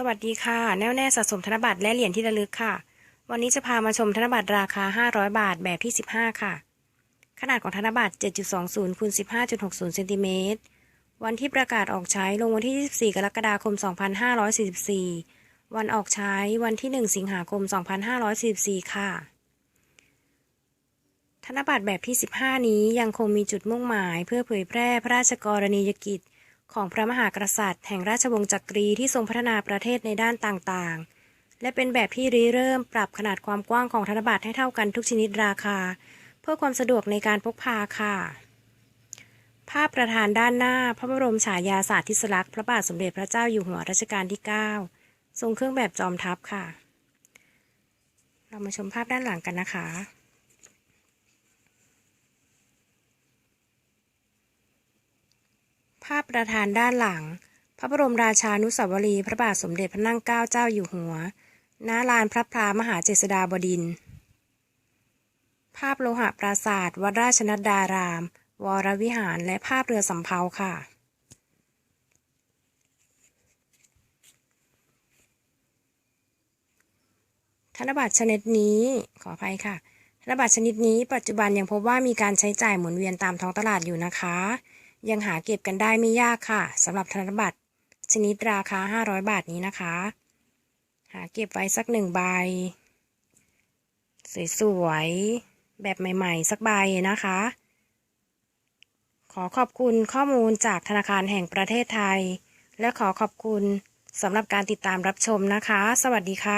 สวัสดีค่ะ แน่วแน่สะสมธนบัตรและเหรียญที่ระลึกค่ะ วันนี้จะพามาชมธนบัตรราคา 500 บาทแบบที่ 15 ค่ะ ขนาดของธนบัตร 7.20คูณ15.60เซนติเมตร วันที่ประกาศออกใช้ลงวันที่ 24 กรกฎาคม 2544 วันออกใช้วันที่ 1 สิงหาคม 2544 ค่ะ ธนบัตรแบบที่ 15 นี้ยังคงมีจุดมุ่งหมาย เพื่อเผยแพร่พระราชกรณียกิจ ของพระมหากษัตริย์ แห่งราชวงศ์จักรีที่ทรงพัฒนาประเทศในด้านต่างๆ และเป็นแบบที่ริเริ่มปรับขนาดความกว้างของธนบัตรให้เท่ากันทุกชนิดราคา เพื่อความสะดวกในการพกพาค่ะ ภาพประธานด้านหน้าพระบรมฉายาสาธิสลักษณ์พระบาทสมเด็จพระเจ้าอยู่หัวรัชกาลที่ 9 ทรงเครื่องแบบจอมทัพค่ะ เรามาชมภาพด้านหลังกันนะคะ ภาพประธานด้านหลัง พระบรมราชานุสาวรีย์พระบาทสมเด็จพระนั่งเกล้าเจ้าอยู่หัว ณ ลานพระพลามหาเจษฎาบดิน ภาพโลหะปราสาท วัดราชนัดดาราม วรวิหาร และภาพเรือสำเภาค่ะธนบัตรชนิดนี้ขออภัยค่ะ ธนบัตรชนิดนี้ปัจจุบันยังพบว่ามีการใช้จ่ายหมุนเวียนตามท้องตลาดอยู่นะคะ ยังหาเก็บกันได้ไม่ยากค่ะสำหรับธนบัตรชนิดราคา 500 บาทนี้นะคะ หาเก็บไว้สักหนึ่งใบ สวยๆ แบบใหม่ๆ สักใบนะคะ ขอขอบคุณข้อมูลจากธนาคารแห่งประเทศไทย และขอขอบคุณสำหรับการติดตามรับชมนะคะ สวัสดีค่ะ